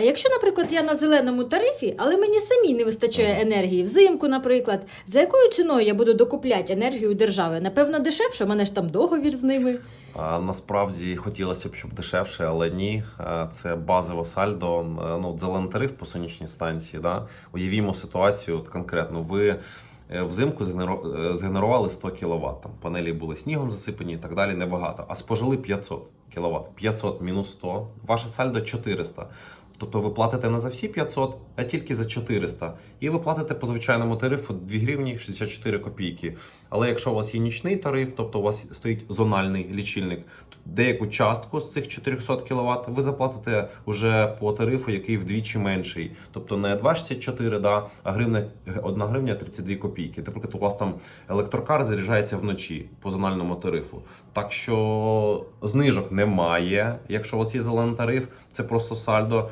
А якщо, наприклад, я на зеленому тарифі, але мені самій не вистачає енергії, взимку, наприклад, за якою ціною я буду докупляти енергію держави? Напевно, дешевше, мене ж там договір з ними. Насправді хотілося б, щоб дешевше, але ні. Це базове сальдо. Ну, зелений тариф по сонячній станції. Да? Уявімо ситуацію от конкретно. Ви е, взимку е, згенерували 100 кВт. Там панелі були снігом засипані і так далі, небагато. А спожили 500 кВт. 500 мінус 100. Ваше сальдо 400. Тобто ви платите не за всі 500, а тільки за 400. І ви платите по звичайному тарифу 2 гривні 64 копійки. Але якщо у вас є нічний тариф, тобто у вас стоїть зональний лічильник, то деяку частку з цих 400 кВт ви заплатите вже по тарифу, який вдвічі менший. Тобто не 2,64, да, а гривня, 1 гривня 32 копійки. Наприклад, у вас там електрокар заряджається вночі по зональному тарифу. Так що знижок немає. Якщо у вас є зелений тариф, це просто сальдо.